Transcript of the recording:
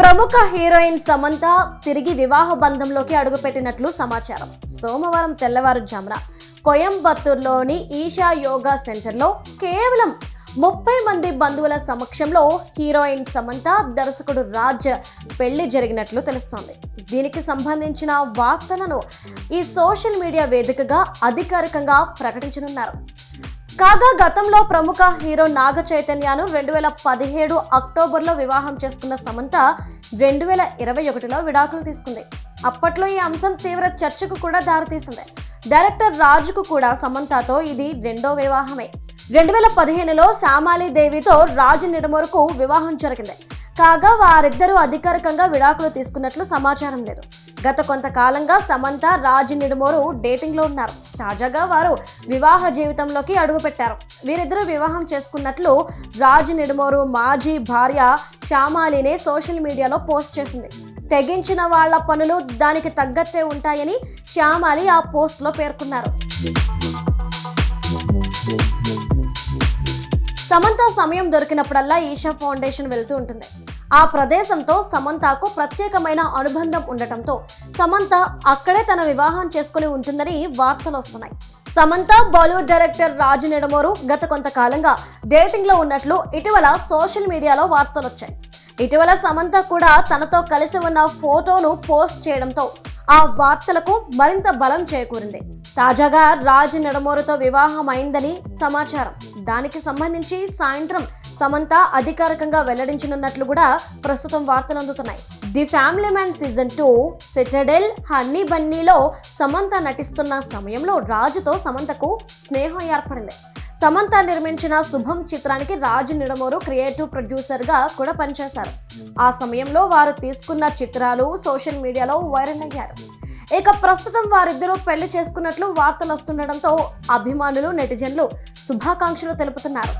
ప్రముఖ హీరోయిన్ సమంత తిరిగి వివాహ బంధంలోకి అడుగుపెట్టినట్లు సమాచారం. సోమవారం తెల్లవారుజామున కోయంబత్తూర్లోని ఈషా యోగా సెంటర్లో కేవలం ముప్పై మంది బంధువుల సమక్షంలో హీరోయిన్ సమంత దర్శకుడు రాజ్ పెళ్ళి జరిగినట్లు తెలుస్తోంది. దీనికి సంబంధించిన వార్తలను ఈ సోషల్ మీడియా వేదికగా అధికారికంగా ప్రకటించనున్నారు. కాగా గతంలో ప్రముఖ హీరో నాగ చైతన్యను రెండు వేల పదిహేడు అక్టోబర్లో వివాహం చేసుకున్న సమంత రెండు వేల ఇరవై ఒకటిలో విడాకులు తీసుకుంది. అప్పట్లో ఈ అంశం తీవ్ర చర్చకు కూడా దారితీసింది. డైరెక్టర్ రాజుకు కూడా సమంతతో ఇది రెండో వివాహమే. రెండు వేల పదిహేనులో శ్యామాలి దేవితో రాజు నిడమోరుకు వివాహం జరిగింది. కాగా వారిద్దరూ అధికారికంగా విడాకులు తీసుకున్నట్లు సమాచారం లేదు. గత కొంతకాలంగా సమంత రాజ్ నిడుమోరు డేటింగ్లో ఉన్నారు. తాజాగా వారు వివాహ జీవితంలోకి అడుగుపెట్టారు. వీరిద్దరూ వివాహం చేసుకున్నట్లు రాజ్ నిడుమోరు మాజీ భార్య శ్యామాలినే సోషల్ మీడియాలో పోస్ట్ చేసింది. తెగించిన వాళ్ళ పనులు దానికి తగ్గట్టే ఉంటాయని శ్యామాలి ఆ పోస్ట్లో పేర్కొన్నారు. సమంత సమయం దొరికినప్పుడల్లా ఈషా ఫౌండేషన్ వెళ్తూ ఉంటుంది. ఆ ప్రదేశంతో సమంతకు ప్రత్యేకమైన అనుబంధం ఉండటంతో సమంత అక్కడే తన వివాహం చేసుకుని ఉంటుందని వార్తలు వస్తున్నాయి. సమంత బాలీవుడ్ డైరెక్టర్ రాజు నెడమోరు గత కొంతకాలంగా డేటింగ్లో ఉన్నట్లు ఇటీవల సోషల్ మీడియాలో వార్తలు వచ్చాయి. ఇటీవల సమంత కూడా తనతో కలిసి ఉన్న ఫోటోను పోస్ట్ చేయడంతో ఆ వార్తలకు మరింత బలం చేకూరింది. తాజాగా రాజ్ నెడమోరుతో వివాహం అయిందని సమాచారం. దానికి సంబంధించి సాయంత్రం సమంత అధికారికంగా వెల్లడించనున్నట్లు కూడా ప్రస్తుతం వార్తలు అందుతున్నాయి. The family man season two Citadel honey బన్నీలో Samantha నటిస్తున్న సమయంలో రాజుతో సమంతకు స్నేహం ఏర్పడింది. సమంత నిర్మించిన శుభం చిత్రానికి రాజు నిడమోరు క్రియేటివ్ ప్రొడ్యూసర్గా కూడా పనిచేశారు. ఆ సమయంలో వారు తీసుకున్న చిత్రాలు సోషల్ మీడియాలో వైరల్ అయ్యారు. ఇక ప్రస్తుతం వారిద్దరూ పెళ్ళి చేసుకున్నట్లు వార్తలు వస్తుండటంతో అభిమానులు నెటిజన్లు శుభాకాంక్షలు తెలుపుతున్నారు.